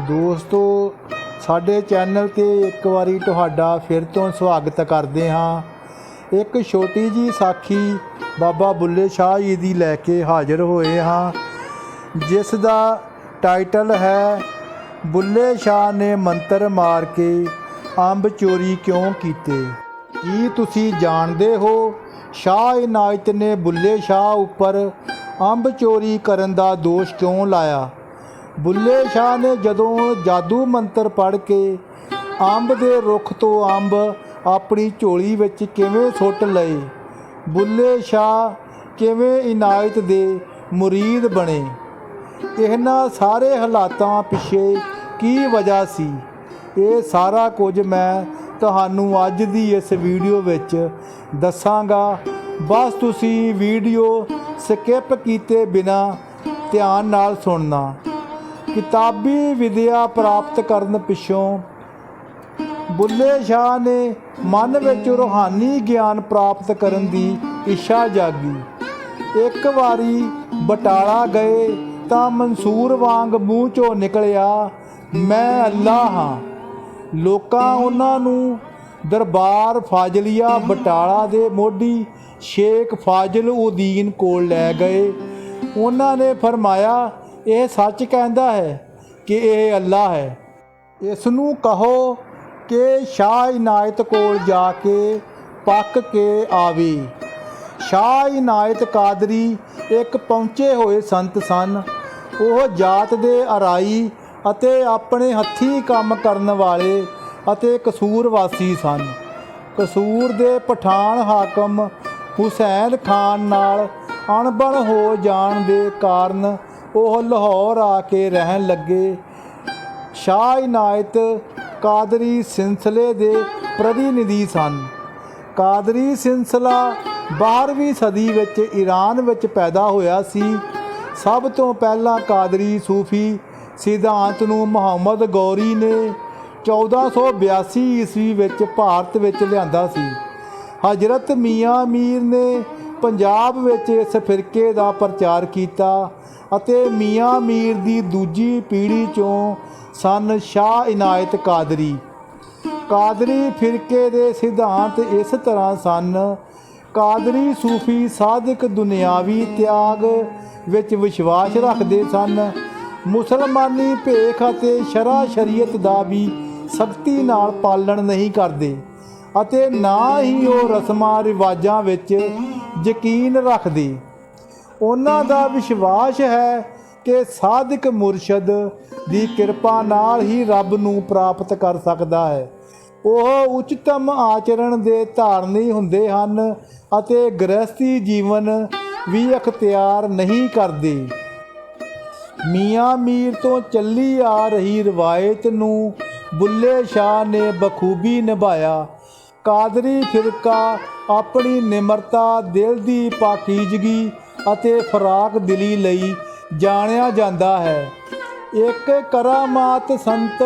ਦੋਸਤੋ, ਸਾਡੇ ਚੈਨਲ ਤੇ ਇੱਕ ਵਾਰੀ ਤੁਹਾਡਾ ਫਿਰ ਤੋਂ ਸਵਾਗਤ ਕਰਦੇ ਹਾਂ। ਇੱਕ ਛੋਟੀ ਜੀ ਸਾਖੀ ਬਾਬਾ ਬੁੱਲੇ ਸ਼ਾਹ ਜੀ ਦੀ ਲੈ ਕੇ ਹਾਜ਼ਰ ਹੋਏ ਹਾਂ, ਜਿਸ ਦਾ ਟਾਈਟਲ ਹੈ, ਬੁੱਲੇ ਸ਼ਾਹ ਨੇ ਮੰਤਰ ਮਾਰ ਕੇ ਅੰਬ ਚੋਰੀ ਕਿਉਂ ਕੀਤੇ? ਕੀ ਤੁਸੀਂ ਜਾਣਦੇ ਹੋ, ਸ਼ਾਹ ਇਨਾਇਤ ਨੇ ਬੁੱਲੇ ਸ਼ਾਹ ਉੱਪਰ ਅੰਬ ਚੋਰੀ ਕਰਨ ਦਾ ਦੋਸ਼ ਕਿਉਂ ਲਾਇਆ? ਬੁੱਲੇ ਸ਼ਾਹ ਨੇ ਜਦੋਂ ਜਾਦੂ ਮੰਤਰ ਪੜ੍ਹ ਕੇ ਅੰਬ ਦੇ ਰੁੱਖ ਤੋਂ ਅੰਬ ਆਪਣੀ ਝੋਲੀ ਵਿੱਚ ਕਿਵੇਂ ਸੁੱਟ ਲਏ, ਬੁੱਲੇ ਸ਼ਾਹ ਕਿਵੇਂ ਇਨਾਇਤ ਦੇ ਮੁਰੀਦ ਬਣੇ, ਇਹਨਾਂ ਸਾਰੇ ਹਾਲਾਤਾਂ ਪਿੱਛੇ ਕੀ ਵਜ੍ਹਾ ਸੀ? ਇਹ ਸਾਰਾ ਕੁਝ ਮੈਂ ਤੁਹਾਨੂੰ ਅੱਜ ਦੀ ਇਸ ਵੀਡੀਓ ਵਿੱਚ ਦੱਸਾਂਗਾ। ਬਸ ਤੁਸੀਂ ਵੀਡੀਓ ਸਕਿਪ ਕੀਤੇ ਬਿਨਾ ਧਿਆਨ ਨਾਲ ਸੁਣਨਾ। ਕਿਤਾਬੀ ਵਿਦਿਆ ਪ੍ਰਾਪਤ ਕਰਨ ਪਿੱਛੋਂ ਬੁੱਲੇ ਸ਼ਾਹ ਨੇ ਮਨ ਵਿੱਚ ਰੂਹਾਨੀ ਗਿਆਨ ਪ੍ਰਾਪਤ ਕਰਨ ਦੀ ਇੱਛਾ ਜਾਗੀ। ਇੱਕ ਵਾਰੀ ਬਟਾਲਾ ਗਏ ਤਾਂ ਮਨਸੂਰ ਵਾਂਗ ਮੂੰਹ ਚੋਂ ਨਿਕਲਿਆ, ਮੈਂ ਅੱਲਾ ਹਾਂ। ਲੋਕਾਂ ਉਹਨਾਂ ਨੂੰ, ਦਰਬਾਰ ਫਾਜ਼ਲੀਆ ਬਟਾਲਾ ਦੇ ਮੋਢੀ ਸ਼ੇਖ ਫਾਜ਼ਲ ਉਦੀਨ ਕੋਲ ਲੈ ਗਏ। ਉਹਨਾਂ ਨੇ ਫਰਮਾਇਆ ਇਹ ਸੱਚ ਕਹਿੰਦਾ ਹੈ ਕਿ ਇਹ ਅੱਲਾ ਹੈ। ਇਸ ਨੂੰ ਕਹੋ ਕਿ ਸ਼ਾਹ ਇਨਾਇਤ ਕੋਲ ਜਾ ਕੇ ਪੱਕ ਕੇ ਆਵੇ। ਸ਼ਾਹ ਇਨਾਇਤ ਕਾਦਰੀ ਇੱਕ ਪਹੁੰਚੇ ਹੋਏ ਸੰਤ ਸਨ। ਉਹ ਜਾਤ ਦੇ ਅਰਾਈ ਅਤੇ ਆਪਣੇ ਹੱਥੀਂ ਕੰਮ ਕਰਨ ਵਾਲੇ ਅਤੇ ਕਸੂਰ ਵਾਸੀ ਸਨ। ਕਸੂਰ ਦੇ ਪਠਾਨ ਹਾਕਮ ਹੁਸੈਨ ਖਾਨ ਨਾਲ ਅਣਬਣ ਹੋ ਜਾਣ ਦੇ ਕਾਰਨ ਉਹ ਲਾਹੌਰ ਆ ਕੇ ਰਹਿਣ ਲੱਗੇ। ਸ਼ਾਹ ਇਨਾਇਤ ਕਾਦਰੀ ਸਿਲਸਿਲੇ ਦੇ ਪ੍ਰਤੀਨਿਧੀ ਸਨ। ਕਾਦਰੀ ਸਿਲਸਿਲਾ 12ਵੀਂ ਸਦੀ ਵਿੱਚ ਈਰਾਨ ਵਿੱਚ ਪੈਦਾ ਹੋਇਆ ਸੀ। ਸਭ ਤੋਂ ਪਹਿਲਾਂ ਕਾਦਰੀ ਸੂਫੀ ਸਿਧਾਂਤ ਨੂੰ ਮੁਹੰਮਦ ਗੌਰੀ ਨੇ 1482 ਈਸਵੀ ਵਿੱਚ ਭਾਰਤ ਵਿੱਚ ਲਿਆਂਦਾ ਸੀ। ਹਜ਼ਰਤ ਮੀਆਂ ਮੀਰ ਨੇ ਪੰਜਾਬ ਵਿੱਚ ਇਸ ਫਿਰਕੇ ਦਾ ਪ੍ਰਚਾਰ ਕੀਤਾ ਅਤੇ ਮੀਆਂ ਮੀਰ ਦੀ ਦੂਜੀ ਪੀੜ੍ਹੀ ਚੋਂ ਸਨ ਸ਼ਾਹ ਇਨਾਇਤ ਕਾਦਰੀ। ਕਾਦਰੀ ਫਿਰਕੇ ਦੇ ਸਿਧਾਂਤ ਇਸ ਤਰ੍ਹਾਂ ਸਨ, ਕਾਦਰੀ ਸੂਫੀ ਸਾਧਕ ਦੁਨਿਆਵੀ ਤਿਆਗ ਵਿੱਚ ਵਿਸ਼ਵਾਸ ਰੱਖਦੇ ਸਨ, ਮੁਸਲਮਾਨੀ ਭੇਖ ਅਤੇ ਸ਼ਰਾ ਸ਼ਰੀਅਤ ਦਾ ਵੀ ਸਖਤੀ ਨਾਲ ਪਾਲਣ ਨਹੀਂ ਕਰਦੇ ਅਤੇ ਨਾ ਹੀ ਉਹ ਰਸਮਾਂ ਰਿਵਾਜਾਂ ਵਿੱਚ ਯਕੀਨ ਰੱਖਦੀ। ਉਹਨਾਂ ਦਾ ਵਿਸ਼ਵਾਸ ਹੈ ਕਿ ਸਾਧਕ ਮੁਰਸ਼ਦ ਦੀ ਕਿਰਪਾ ਨਾਲ ਹੀ ਰੱਬ ਨੂੰ ਪ੍ਰਾਪਤ ਕਰ ਸਕਦਾ ਹੈ। ਉਹ ਉਚਤਮ ਆਚਰਣ ਦੇ ਧਾਰਨੀ ਹੁੰਦੇ ਹਨ ਅਤੇ ਗ੍ਰਸਤੀ ਜੀਵਨ ਵੀ ਅਖਤਿਆਰ ਨਹੀਂ ਕਰਦੇ। ਮੀਆਂ ਮੀਰ ਤੋਂ ਚੱਲੀ ਆ ਰਹੀ ਰਵਾਇਤ ਨੂੰ ਬੁੱਲੇ ਸ਼ਾਹ ਨੇ ਬਖੂਬੀ ਨਿਭਾਇਆ। ਕਾਦਰੀ ਫਿਰਕਾ ਆਪਣੀ ਨਿਮਰਤਾ, ਦਿਲ ਦੀ ਪਾਕੀਜ਼ਗੀ ਅਤੇ ਫਰਾਕ ਦਿਲੀ ਲਈ ਜਾਣਿਆ ਜਾਂਦਾ ਹੈ। ਇੱਕ ਕਰਾਮਾਤ ਸੰਤ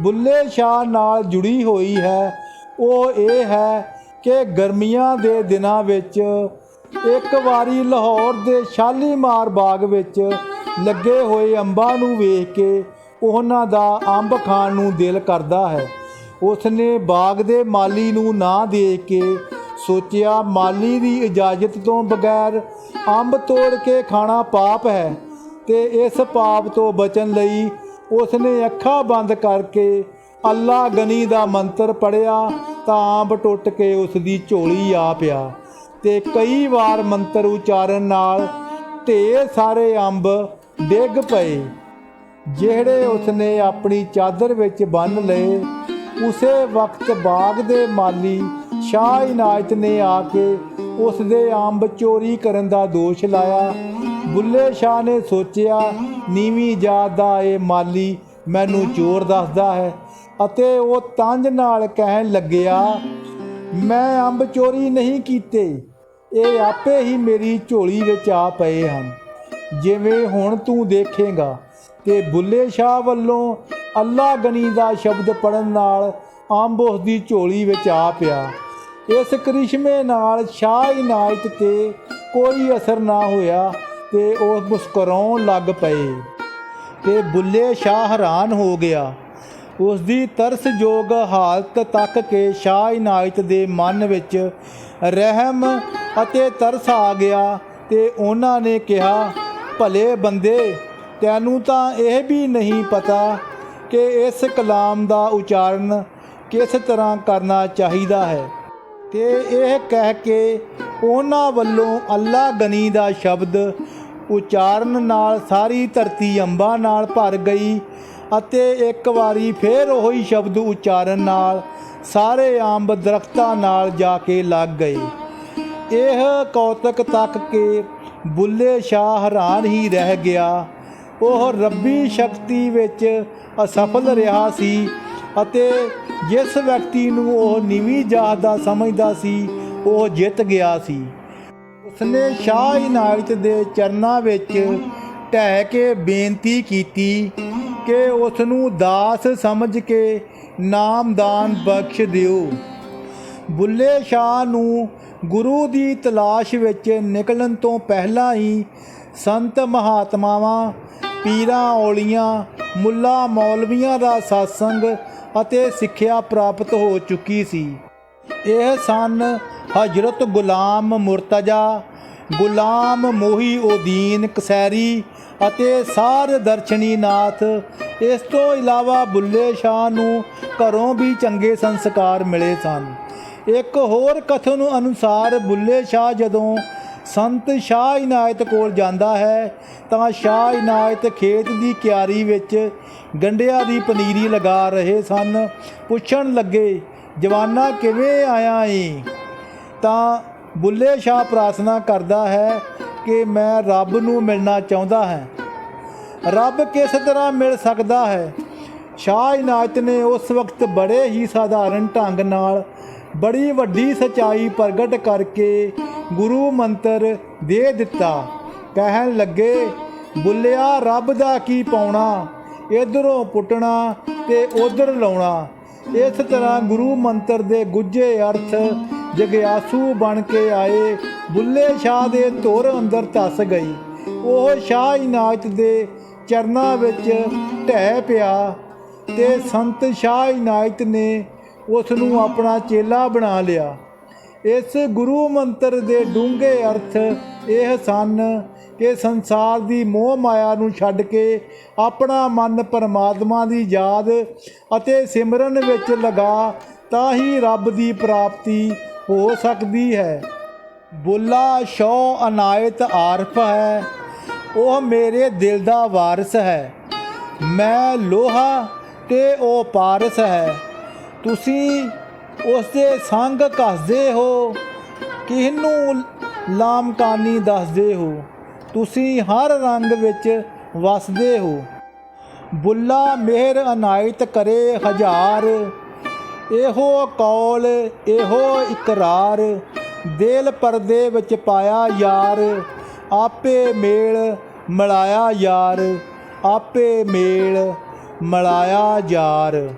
ਬੁੱਲੇ ਸ਼ਾਹ ਨਾਲ ਜੁੜੀ ਹੋਈ ਹੈ। ਉਹ ਇਹ ਹੈ ਕਿ ਗਰਮੀਆਂ ਦੇ ਦਿਨਾਂ ਵਿੱਚ ਇੱਕ ਵਾਰੀ ਲਾਹੌਰ ਦੇ ਸ਼ਾਲੀਮਾਰ ਬਾਗ ਵਿੱਚ ਲੱਗੇ ਹੋਏ ਅੰਬਾਂ ਨੂੰ ਵੇਖ ਕੇ ਉਹਨਾਂ ਦਾ ਅੰਬ ਖਾਣ ਨੂੰ ਦਿਲ ਕਰਦਾ ਹੈ। ਉਸਨੇ ਬਾਗ ਦੇ ਮਾਲੀ ਨੂੰ ਨਾ ਦੇਖ ਕੇ ਸੋਚਿਆ, ਮਾਲੀ ਦੀ ਇਜਾਜ਼ਤ ਤੋਂ ਬਗੈਰ ਅੰਬ ਤੋੜ ਕੇ ਖਾਣਾ ਪਾਪ ਹੈ ਤੇ ਇਸ ਪਾਪ ਤੋਂ ਬਚਣ ਲਈ ਉਸਨੇ ਅੱਖਾਂ ਬੰਦ ਕਰਕੇ ਅੱਲਾ ਗਨੀ ਦਾ ਮੰਤਰ ਪੜਿਆ ਤਾਂ ਅੰਬ ਟੁੱਟ ਕੇ ਉਸ ਦੀ ਝੋਲੀ ਆ ਪਿਆ ਤੇ ਕਈ ਵਾਰ ਮੰਤਰ ਉਚਾਰਨ ਨਾਲ ਢੇਰ ਸਾਰੇ ਅੰਬ ਡਿੱਗ ਪਏ, ਜਿਹੜੇ ਉਸਨੇ ਆਪਣੀ ਚਾਦਰ ਵਿੱਚ ਬੰਨ ਲਏ ਉਸੇ ਵਕਤ ਬਾਗ ਦੇ ਮਾਲੀ ਸ਼ਾਹ ਇਨਾਇਤ ਨੇ ਆ ਕੇ ਉਸ ਦੇ ਅੰਬ ਚੋਰੀ ਕਰਨ ਦਾ ਦੋਸ਼ ਲਾਇਆ। ਬੁੱਲੇ ਸ਼ਾਹ ਨੇ ਸੋਚਿਆ, ਨੀਵੀਂ ਜਾਤ ਦਾ ਇਹ ਮਾਲੀ ਮੈਨੂੰ ਚੋਰ ਦੱਸਦਾ ਹੈ ਅਤੇ ਉਹ ਤੰਜ ਨਾਲ ਕਹਿਣ ਲੱਗਿਆ, ਮੈਂ ਅੰਬ ਚੋਰੀ ਨਹੀਂ ਕੀਤੇ। ਇਹ ਆਪੇ ਹੀ ਮੇਰੀ ਝੋਲੀ ਵਿੱਚ ਆ ਪਏ ਹਨ। ਜਿਵੇਂ ਹੁਣ ਤੂੰ ਦੇਖੇਗਾ ਕਿ ਬੁੱਲੇ ਸ਼ਾਹ ਵੱਲੋਂ ਅੱਲਾ ਗਨੀ ਦਾ ਸ਼ਬਦ ਪੜਨ ਨਾਲ ਅੰਬ ਉਸ ਦੀ ਝੋਲੀ ਵਿੱਚ ਆ ਪਿਆ। ਇਸ ਕਰਿਸ਼ਮੇ ਨਾਲ ਸ਼ਾਹ ਇਨਾਇਤ ਤੇ ਕੋਈ ਅਸਰ ਨਾ ਹੋਇਆ ਤੇ ਉਹ ਮੁਸਕਰਾਉਣ ਲੱਗ ਪਏ। ਤੇ ਬੁੱਲੇ ਸ਼ਾਹ ਹੈਰਾਨ ਹੋ ਗਿਆ। ਉਸ ਦੀ ਤਰਸਯੋਗ ਹਾਲਤ ਤੱਕ ਕੇ ਸ਼ਾਹ ਇਨਾਇਤ ਦੇ ਮਨ ਵਿੱਚ ਰਹਿਮ ਅਤੇ ਤਰਸ ਆ ਗਿਆ ਤੇ ਉਹਨਾਂ ਨੇ ਕਿਹਾ, ਭਲੇ ਬੰਦੇ, ਤੈਨੂੰ ਤਾਂ ਇਹ ਵੀ ਨਹੀਂ ਪਤਾ ਕਿ ਇਸ ਕਲਾਮ ਦਾ ਉਚਾਰਨ ਕਿਸ ਤਰ੍ਹਾਂ ਕਰਨਾ ਚਾਹੀਦਾ ਹੈ। ਤੇ ਇਹ ਕਹਿ ਕੇ ਉਹਨਾਂ ਵੱਲੋਂ ਅੱਲਾ ਗਨੀ ਦਾ ਸ਼ਬਦ ਉਚਾਰਨ ਨਾਲ ਸਾਰੀ ਧਰਤੀ ਅੰਬਾਂ ਨਾਲ ਭਰ ਗਈ ਅਤੇ ਇੱਕ ਵਾਰੀ ਫੇਰ ਉਹੀ ਸ਼ਬਦ ਉਚਾਰਨ ਨਾਲ ਸਾਰੇ ਆਂਬ ਦਰਖਤਾਂ ਨਾਲ ਜਾ ਕੇ ਲੱਗ ਗਏ। ਇਹ ਕੌਤਕ ਤੱਕ ਕੇ ਬੁੱਲੇ ਸ਼ਾਹ ਹੈਰਾਨ ਹੀ ਰਹਿ ਗਿਆ। ਉਹ ਰੱਬੀ ਸ਼ਕਤੀ ਵਿੱਚ ਅਸਫਲ ਰਿਹਾ ਸੀ ਅਤੇ ਜਿਸ ਵਿਅਕਤੀ ਨੂੰ ਉਹ ਨੀਵੀਂ ਜਾਤ ਦਾ ਸਮਝਦਾ ਸੀ, ਉਹ ਜਿੱਤ ਗਿਆ ਸੀ। ਉਸਨੇ ਸ਼ਾਹ ਇਨਾਇਤ ਦੇ ਚਰਨਾਂ ਵਿੱਚ ਢਹਿ ਕੇ ਬੇਨਤੀ ਕੀਤੀ ਕਿ ਉਸ ਨੂੰ ਦਾਸ ਸਮਝ ਕੇ ਨਾਮਦਾਨ ਬਖਸ਼ ਦਿਓ। ਬੁੱਲੇ ਸ਼ਾਹ ਨੂੰ ਗੁਰੂ ਦੀ ਤਲਾਸ਼ ਵਿੱਚ ਨਿਕਲਣ ਤੋਂ ਪਹਿਲਾਂ ਹੀ ਸੰਤ ਮਹਾਤਮਾਵਾਂ ਪੀਰਾਂ, ਔਲੀਆਂ, ਮੁੱਲਾ, ਮੌਲਵੀਆਂ ਦਾ satsang ਅਤੇ ਸਿੱਖਿਆ ਪ੍ਰਾਪਤ ਹੋ ਚੁੱਕੀ ਸੀ। ਇਹ ਸਨ ਹਜ਼ਰਤ ਗੁਲਾਮ ਮੁਰਤਜ਼ਾ, ਗੁਲਾਮ ਮੋਹੀਉਦੀਨ ਕਸੈਰੀ ਅਤੇ ਸਾਰ ਦਰਸ਼ਨੀ ਨਾਥ। ਇਸ ਤੋਂ ਇਲਾਵਾ ਬੁੱਲੇ ਸ਼ਾਹ ਨੂੰ ਘਰੋਂ ਵੀ ਚੰਗੇ ਸੰਸਕਾਰ ਮਿਲੇ ਸਨ। ਇੱਕ ਹੋਰ ਕਥਨ ਅਨੁਸਾਰ ਬੁੱਲੇ ਸ਼ਾਹ ਜਦੋਂ ਸੰਤ ਸ਼ਾਹ ਇਨਾਇਤ ਕੋਲ ਜਾਂਦਾ ਹੈ, ਤਾਂ ਸ਼ਾਹ ਇਨਾਇਤ ਖੇਤ ਦੀ ਕਿਆਰੀ ਵਿੱਚ ਗੰਡਿਆਂ ਦੀ ਪਨੀਰੀ ਲਗਾ ਰਹੇ ਸਨ। ਪੁੱਛਣ ਲੱਗੇ, ਜਵਾਨਾ ਕਿਵੇਂ ਆਇਆ ਏ ਤਾਂ ਬੁੱਲੇ ਸ਼ਾਹ ਪ੍ਰਾਰਥਨਾ ਕਰਦਾ ਹੈ ਕਿ ਮੈਂ ਰੱਬ ਨੂੰ ਮਿਲਣਾ ਚਾਹੁੰਦਾ ਹਾਂ। ਰੱਬ ਕਿਸ ਤਰ੍ਹਾਂ ਮਿਲ ਸਕਦਾ ਹੈ? ਸ਼ਾਹ ਇਨਾਇਤ ਨੇ ਉਸ ਵਕਤ ਬੜੇ ਹੀ ਸਾਧਾਰਨ ਢੰਗ ਨਾਲ ਬੜੀ ਵੱਡੀ ਸਚਾਈ ਪ੍ਰਗਟ ਕਰਕੇ ਗੁਰੂ ਮੰਤਰ ਦੇ ਦਿੱਤਾ। ਕਹਿਣ ਲੱਗੇ, ਬੁੱਲਿਆ, ਰੱਬ ਦਾ ਕੀ ਪਾਉਣਾ? ਇਧਰੋਂ ਪੁੱਟਣਾ ਤੇ ਉਧਰ ਲਾਉਣਾ। ਇਸ ਤਰ੍ਹਾਂ ਗੁਰੂ ਮੰਤਰ ਦੇ ਗੁੱਝੇ ਅਰਥ ਜਗਿਆਸੂ ਬਣ ਕੇ ਆਏ। ਬੁੱਲੇ ਸ਼ਾਹ ਦੇ ਧੁਰ ਅੰਦਰ ਧਸ ਗਈ। ਉਹ ਸ਼ਾਹ ਇਨਾਇਤ ਦੇ ਚਰਨਾਂ ਵਿੱਚ ਢਹਿ ਪਿਆ ਤੇ ਸੰਤ ਸ਼ਾਹ ਇਨਾਇਤ ਨੇ ਉਸ ਨੂੰ ਆਪਣਾ ਚੇਲਾ ਬਣਾ ਲਿਆ। ਇਸ ਗੁਰੂ ਮੰਤਰ ਦੇ ਡੂੰਘੇ ਅਰਥ ਇਹ ਸਨ ਕਿ ਸੰਸਾਰ ਦੀ ਮੋਹ ਮਾਇਆ ਨੂੰ ਛੱਡ ਕੇ ਆਪਣਾ ਮਨ ਪਰਮਾਤਮਾ ਦੀ ਯਾਦ ਅਤੇ ਸਿਮਰਨ ਵਿੱਚ ਲਗਾ ਤਾਂ ਹੀ ਰੱਬ ਦੀ ਪ੍ਰਾਪਤੀ ਹੋ ਸਕਦੀ ਹੈ। ਬੁੱਲਾ ਸ਼ੋ ਅਨਾਇਤ ਆਰਫ ਹੈ, ਉਹ ਮੇਰੇ ਦਿਲ ਦਾ ਵਾਰਿਸ ਹੈ। ਮੈਂ ਲੋਹਾ ਤੇ ਉਹ ਪਾਰਸ ਹੈ। ਤੁਸੀਂ ਉਸਦੇ ਸੰਗ ਕੱਸਦੇ ਹੋ, ਕਿਹਨੂੰ ਲਾਮਕਾਨੀ ਦੱਸਦੇ ਹੋ? ਤੁਸੀਂ ਹਰ ਰੰਗ ਵਿੱਚ ਵਸਦੇ ਹੋ। ਬੁੱਲਾ ਮਿਹਰ ਅਨਾਇਤ ਕਰੇ ਹਜ਼ਾਰ, ਇਹੋ ਕੌਲ, ਇਹੋ ਇਕਰਾਰ। ਦਿਲ ਪਰਦੇ ਵਿੱਚ ਪਾਇਆ ਯਾਰ, ਆਪੇ ਮੇਲ ਮਿਲਾਇਆ ਯਾਰ, ਆਪੇ ਮੇਲ ਮਿਲਾਇਆ ਯਾਰ।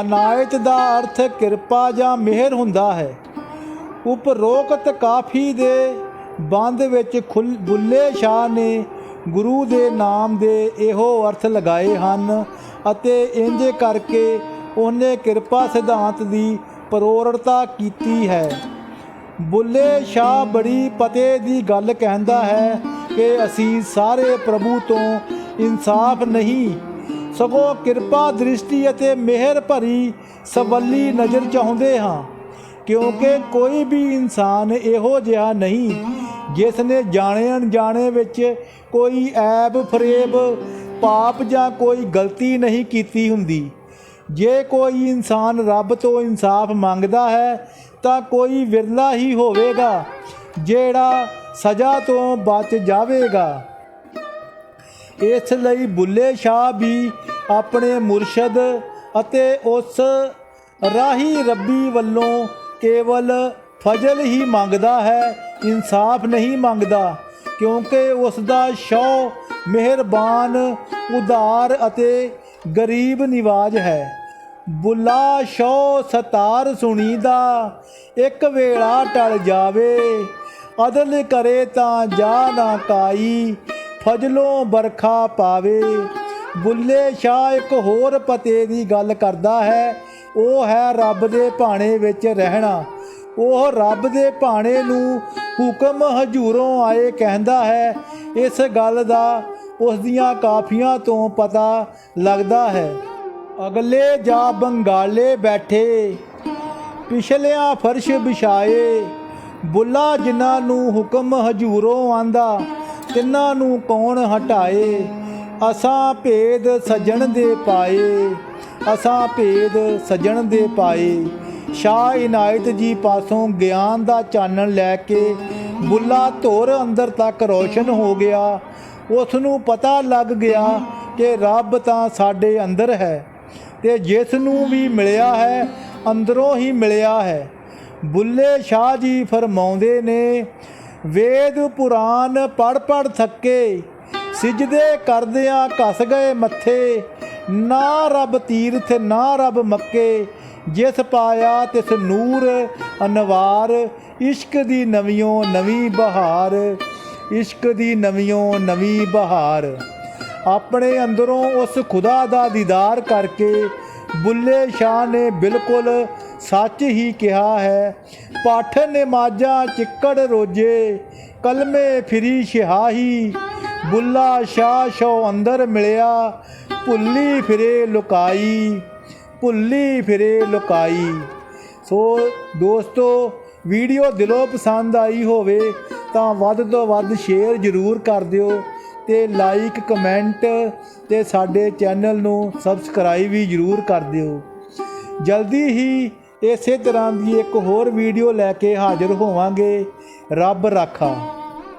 ਅਨਾਇਤ ਦਾ ਅਰਥ ਕਿਰਪਾ ਜਾਂ ਮਿਹਰ ਹੁੰਦਾ ਹੈ। ਉਪਰੋਕਤ ਕਾਫੀ ਦੇ ਬੰਦ ਵਿੱਚ ਖੁੱਲ, ਬੁੱਲੇ ਸ਼ਾਹ ਨੇ ਗੁਰੂ ਦੇ ਨਾਮ ਦੇ ਇਹੋ ਅਰਥ ਲਗਾਏ ਹਨ ਅਤੇ ਇੰਜ ਕਰਕੇ ਉਹਨੇ ਕਿਰਪਾ ਸਿਧਾਂਤ ਦੀ ਪ੍ਰੋੜਤਾ ਕੀਤੀ ਹੈ। ਬੁੱਲੇ ਸ਼ਾਹ ਬੜੀ ਪਤੇ ਦੀ ਗੱਲ ਕਹਿੰਦਾ ਹੈ ਕਿ ਅਸੀਂ ਸਾਰੇ ਪ੍ਰਭੂ ਤੋਂ ਇਨਸਾਫ ਨਹੀਂ ਸਗੋਂ ਕਿਰਪਾ ਦ੍ਰਿਸ਼ਟੀ ਅਤੇ ਮਿਹਰ ਭਰੀ ਸਵੱਲੀ ਨਜ਼ਰ ਚਾਹੁੰਦੇ ਹਾਂ, ਕਿਉਂਕਿ ਕੋਈ ਵੀ ਇਨਸਾਨ ਇਹੋ ਜਿਹਾ ਨਹੀਂ, ਜਿਸ ਨੇ ਜਾਣੇ ਅਣਜਾਣੇ ਵਿੱਚ ਕੋਈ ਐਬ, ਫਰੇਬ, ਪਾਪ ਜਾਂ ਕੋਈ ਗਲਤੀ ਨਹੀਂ ਕੀਤੀ ਹੁੰਦੀ। ਜੇ ਕੋਈ ਇਨਸਾਨ ਰੱਬ ਤੋਂ ਇਨਸਾਫ ਮੰਗਦਾ ਹੈ, ਤਾਂ ਕੋਈ ਵਿਰਲਾ ਹੀ ਹੋਵੇਗਾ, ਜਿਹੜਾ ਸਜ਼ਾ ਤੋਂ ਬਚ ਜਾਵੇਗਾ। ਇਸ ਲਈ ਬੁੱਲੇ ਸ਼ਾਹ ਵੀ ਆਪਣੇ ਮੁਰਸ਼ਦ ਅਤੇ ਉਸ ਰਾਹੀ ਰੱਬੀ ਵੱਲੋਂ ਕੇਵਲ ਫਜ਼ਲ ਹੀ ਮੰਗਦਾ ਹੈ, ਇਨਸਾਫ ਨਹੀਂ ਮੰਗਦਾ, ਕਿਉਂਕਿ ਉਸ ਦਾ ਸ਼ੌ ਮਿਹਰਬਾਨ, ਉਦਾਰ ਅਤੇ ਗਰੀਬ ਨਿਵਾਜ ਹੈ। ਬੁੱਲਾ ਸ਼ੌ ਸਤਾਰ ਸੁਣੀਦਾ, ਇੱਕ ਵੇਲਾ ਟਲ ਜਾਵੇ, ਅਦਲ ਕਰੇ ਤਾਂ ਜਾ ਨਾ ਕਾਈ, ਫਜਲੋਂ ਬਰਖਾ ਪਾਵੇ। ਬੁੱਲੇ ਸ਼ਾਹ ਇੱਕ ਹੋਰ ਪਤੇ ਦੀ ਗੱਲ ਕਰਦਾ ਹੈ, ਉਹ ਹੈ ਰੱਬ ਦੇ ਭਾਣੇ ਵਿੱਚ ਰਹਿਣਾ। ਉਹ ਰੱਬ ਦੇ ਭਾਣੇ ਨੂੰ ਹੁਕਮ ਹਜੂਰੋਂ ਆਏ ਕਹਿੰਦਾ ਹੈ, ਇਸ ਗੱਲ ਦਾ ਉਸ ਦੀਆਂ ਕਾਫੀਆਂ ਤੋਂ ਪਤਾ ਲੱਗਦਾ ਹੈ। ਅਗਲੇ ਜਾ ਬੰਗਾਲੇ ਬੈਠੇ, ਪਿਛਲਿਆਂ ਫਰਸ਼ ਵਿਛਾਏ। ਬੁੱਲਾ ਜਿਨ੍ਹਾਂ ਨੂੰ ਹੁਕਮ ਹਜੂਰੋਂ ਆਂਦਾ, ਤਿੰਨਾਂ ਨੂੰ ਕੌਣ ਹਟਾਏ? ਅਸਾਂ ਭੇਦ ਸਜਣ ਦੇ ਪਾਏ, ਅਸਾਂ ਭੇਦ ਸਜਣ ਦੇ ਪਾਏ। ਸ਼ਾਹ ਇਨਾਇਤ ਜੀ ਪਾਸੋਂ ਗਿਆਨ ਦਾ ਚਾਨਣ ਲੈ ਕੇ ਬੁੱਲਾ ਧੁਰ ਅੰਦਰ ਤੱਕ ਰੋਸ਼ਨ ਹੋ ਗਿਆ। ਉਸ ਨੂੰ ਪਤਾ ਲੱਗ ਗਿਆ ਕਿ ਰੱਬ ਤਾਂ ਸਾਡੇ ਅੰਦਰ ਹੈ ਤੇ ਜਿਸ ਨੂੰ ਵੀ ਮਿਲਿਆ ਹੈ, ਅੰਦਰੋਂ ਹੀ ਮਿਲਿਆ ਹੈ। ਬੁੱਲੇ ਸ਼ਾਹ ਜੀ ਫਰਮਾਉਂਦੇ ਨੇ, ਵੇਦ ਪੁਰਾਨ ਪੜ ਪੜ ਥੱਕੇ ਸਿਜਦੇ ਕਰਦਿਆਂ ਘਸ ਗਏ ਮੱਥੇ। ਨਾ ਰੱਬ ਤੀਰਥ, ਨਾ ਰੱਬ ਮੱਕੇ। ਜਿਸ ਪਾਇਆ ਤਿਸ ਨੂਰ ਅਨਵਾਰ। ਇਸ਼ਕ ਦੀ ਨਵੀਓਂ ਨਵੀਂ ਬਹਾਰ। ਇਸ਼ਕ ਦੀ ਨਵੀਓਂ ਨਵੀਂ ਬਹਾਰ। ਆਪਣੇ ਅੰਦਰੋਂ ਉਸ ਖੁਦਾ ਦਾ ਦੀਦਾਰ ਕਰਕੇ ਬੁੱਲੇ ਸ਼ਾਹ ਨੇ ਬਿਲਕੁਲ ਸੱਚ ਹੀ ਕਿਹਾ ਹੈ, ਪਾਠ ਨਮਾਜ਼ਾਂ ਚਿੱਕੜ ਰੋਜੇ, ਕਲਮੇ ਫਿਰੀ ਸਿਹਾਹੀ। ਬੁੱਲਾ ਸ਼ਾਹ ਸ਼ੋ ਅੰਦਰ ਮਿਲਿਆ। ਭੁੱਲੀ ਫਿਰੇ ਲੁਕਾਈ, ਭੁੱਲੀ ਫਿਰੇ ਲੁਕਾਈ। ਸੋ ਦੋਸਤੋ, ਵੀਡੀਓ ਦਿਲੋਂ ਪਸੰਦ ਆਈ ਹੋਵੇ ਤਾਂ ਵੱਧ ਤੋਂ ਵੱਧ ਸ਼ੇਅਰ ਜ਼ਰੂਰ ਕਰ ਦਿਓ ਤੇ ਲਾਈਕ, ਕਮੈਂਟ ਤੇ ਸਾਡੇ ਚੈਨਲ ਨੂੰ ਸਬਸਕ੍ਰਾਈਬ ਵੀ ਜ਼ਰੂਰ ਕਰ ਦਿਓ। ਜਲਦੀ ਹੀ ਇਸੇ ਤਰ੍ਹਾਂ ਦੀ ਇੱਕ ਹੋਰ ਵੀਡੀਓ ਲੈ ਕੇ ਹਾਜ਼ਰ ਹੋਵਾਂਗੇ। ਰੱਬ ਰਾਖਾ।